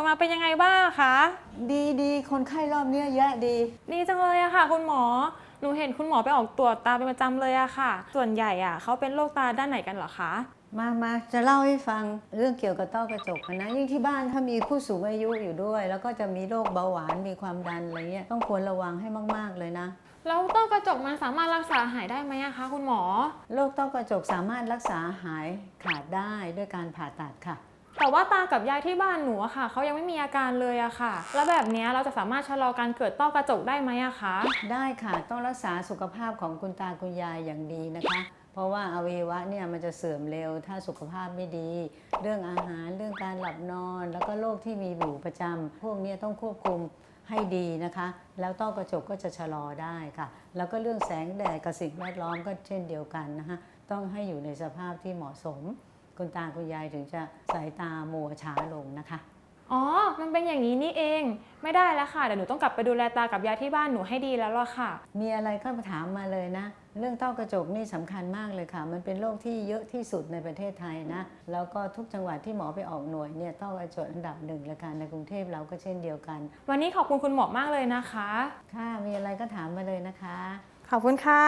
ยมาเป็นยังไงบ้างคะ ดีดีคนไข้รอบเนี้ยแยะดีดีจังเลยอะค่ะ คุณหมอ หนูเห็นคุณหมอไปออกตรวจตาเป็นประจำเลยอะค่ะ ส่วนใหญ่อะเขาเป็นโรคตาด้านไหนกันเหรอคะ มามาจะเล่าให้ฟังเรื่องเกี่ยวกับต้อกระจกนะยิ่งที่บ้านถ้ามีผู้สูงอายุอยู่ด้วย แล้วก็จะมีโรคเบาหวานมีความดันอะไรเงี้ยต้องควรระวังให้มาก ๆ เลยนะ แล้วต้อกระจกมันสามารถรักษาหายได้ไหมอะคะ คุณหมอ โรคต้อกระจกสามารถรักษาหายขาดได้ด้วยการผ่าตัดค่ะ แต่ว่าตากับยายที่บ้านหนูอะค่ะเขายังไม่มีอาการเลยอะค่ะ แล้วแบบเนี้ยเราจะสามารถชะลอการเกิดต้อกระจกได้ไหมอะคะ ได้ค่ะต้องรักษาสุขภาพของคุณตาคุณยายอย่างดีนะคะ เพราะว่าอวัยวะเนี่ยมันจะเสื่อมเร็วถ้าสุขภาพไม่ดี เรื่องอาหารเรื่องการหลับนอน แล้วก็โรคที่มีอยู่ประจำพวกเนี้ต้องควบคุมให้ดีนะคะ แล้วต้อกระจกก็จะชะลอได้ค่ะ แล้วก็เรื่องแสงแดดกับสิ่งแวดล้อมก็เช่นเดียวกันนะคะต้องให้อยู่ในสภาพที่เหมาะสม คุณตาคุณยายถึงจะสายตามัวช้าลงนะคะ อ๋อ มันเป็นอย่างนี้นี่เอง ไม่ได้แล้วค่ะ เดี๋ยวหนูต้องกลับไปดูแลตากับยายที่บ้านหนูให้ดีแล้วล่ะค่ะ มีอะไรก็ถามมาเลยนะ เรื่องต้อกระจกนี่สำคัญมากเลยค่ะ มันเป็นโรคที่เยอะที่สุดในประเทศไทยนะ แล้วก็ทุกจังหวัดที่หมอไปออกหน่วยเนี่ยต้อกระจกอันดับหนึ่งเลยค่ะในกรุงเทพเราก็เช่นเดียวกัน วันนี้ขอบคุณคุณหมอมากเลยนะคะ ค่ะ มีอะไรก็ถามมาเลยนะคะ ขอบคุณค่ะ